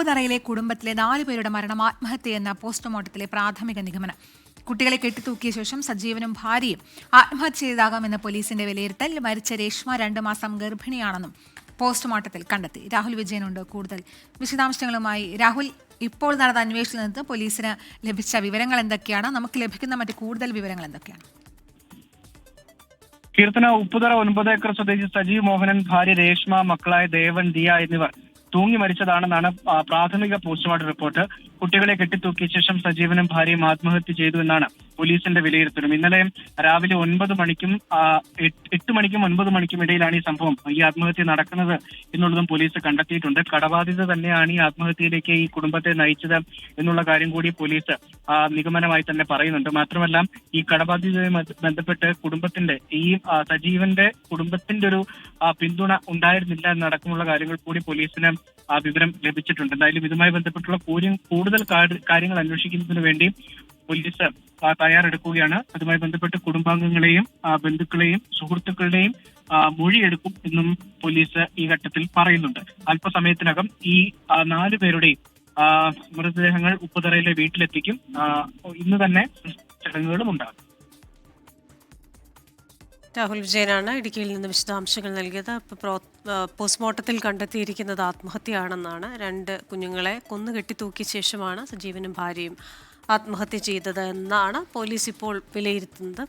ഉപ്പുതറയിലെ കുടുംബത്തിലെ നാലു പേരുടെ മരണം ആത്മഹത്യയെന്ന പോസ്റ്റ്മോർട്ടത്തിലെ പ്രാഥമിക നിഗമനം. കുട്ടികളെ കെട്ടിത്തൂക്കിയ ശേഷം സജീവനും ഭാര്യയും ആത്മഹത്യ ചെയ്തതാകാമെന്ന പോലീസിന്റെ വിലയിരുത്തൽ മരിച്ച രേഷ്മ രണ്ടു മാസം ഗർഭിണിയാണെന്നും പോസ്റ്റ്മോർട്ടത്തിൽ കണ്ടെത്തി. രാഹുൽ വിജയനുണ്ട് കൂടുതൽ വിശദാംശങ്ങളുമായി. രാഹുൽ ഇപ്പോൾ നടന്ന അന്വേഷണത്തിൽ നിന്ന് പോലീസിന് ലഭിച്ച വിവരങ്ങൾ എന്തൊക്കെയാണ്? നമുക്ക് ലഭിക്കുന്ന മറ്റ് കൂടുതൽ വിവരങ്ങൾ എന്തൊക്കെയാണ്? കീർത്തന ഉപ്പുതറ ഒൻപത് ഏക്കർ സ്വദേശി സജീവ് മോഹനൻ ഭാര്യ രേഷ്മ മക്കളായ ദേവൻ ദിയ എന്നിവർ തൂങ്ങി മരിച്ചതാണെന്നാണ് പ്രാഥമിക പോസ്റ്റ്മോർട്ടം റിപ്പോർട്ട്. കുട്ടികളെ കെട്ടിത്തൂക്കിയ ശേഷം സജീവനും ഭാര്യയും ആത്മഹത്യ ചെയ്തു എന്നാണ്. പോലീസിന്റെ വിലയിരുത്തലും. ഇന്നലെ രാവിലെ ഒൻപത് മണിക്കും എട്ട് മണിക്കും ഒൻപത് മണിക്കും ഇടയിലാണ് ഈ സംഭവം ഈ ആത്മഹത്യ നടക്കുന്നത് എന്നുള്ളതും പോലീസ് കണ്ടെത്തിയിട്ടുണ്ട്. കടബാധിത തന്നെയാണ് ഈ ആത്മഹത്യയിലേക്ക് ഈ കുടുംബത്തെ നയിച്ചത് എന്നുള്ള കാര്യം കൂടി പോലീസ് നിഗമനമായി തന്നെ പറയുന്നുണ്ട്. മാത്രമല്ല ഈ കടബാധിതയുമായി ബന്ധ- ബന്ധപ്പെട്ട് കുടുംബത്തിന്റെ ഈ സജീവന്റെ കുടുംബത്തിന്റെ ഒരു പിന്തുണ ഉണ്ടായിരുന്നില്ല എന്നടക്കമുള്ള കാര്യങ്ങൾ കൂടി പോലീസിന് വിവരം ലഭിച്ചിട്ടുണ്ട്. എന്തായാലും ഇതുമായി ബന്ധപ്പെട്ടുള്ള കൂടി- കൂടുതൽ കാര്യങ്ങൾ അന്വേഷിക്കുന്നതിന് വേണ്ടി പോലീസ് തയ്യാറെടുക്കുകയാണ്. അതുമായി ബന്ധപ്പെട്ട് കുടുംബാംഗങ്ങളെയും ബന്ധുക്കളെയും സുഹൃത്തുക്കളുടെയും മൊഴിയെടുക്കും എന്നും പോലീസ് ഈ ഘട്ടത്തിൽ പറയുന്നുണ്ട്. അല്പസമയത്തിനകം ഈ നാലു പേരുടെയും മൃതദേഹങ്ങൾ ഉപ്പുതറയിലെ വീട്ടിലെത്തിക്കും. ഇന്ന് തന്നെ ചടങ്ങുകളും ഉണ്ടാകും. രാഹുൽ വിജയനാണ് ഇടുക്കിയിൽ നിന്ന് വിശദാംശങ്ങൾ നൽകിയത്. പോസ്റ്റ്മോർട്ടത്തിൽ കണ്ടെത്തിയിരിക്കുന്നത് ആത്മഹത്യയാണെന്നാണ്. രണ്ട് കുഞ്ഞുങ്ങളെ കൊന്നു കെട്ടിത്തൂക്കിയ ശേഷമാണ് സജീവനും ഭാര്യയും ആത്മഹത്യ ചെയ്തത് എന്നാണ് പോലീസ് ഇപ്പോൾ വിലയിരുത്തുന്നത്.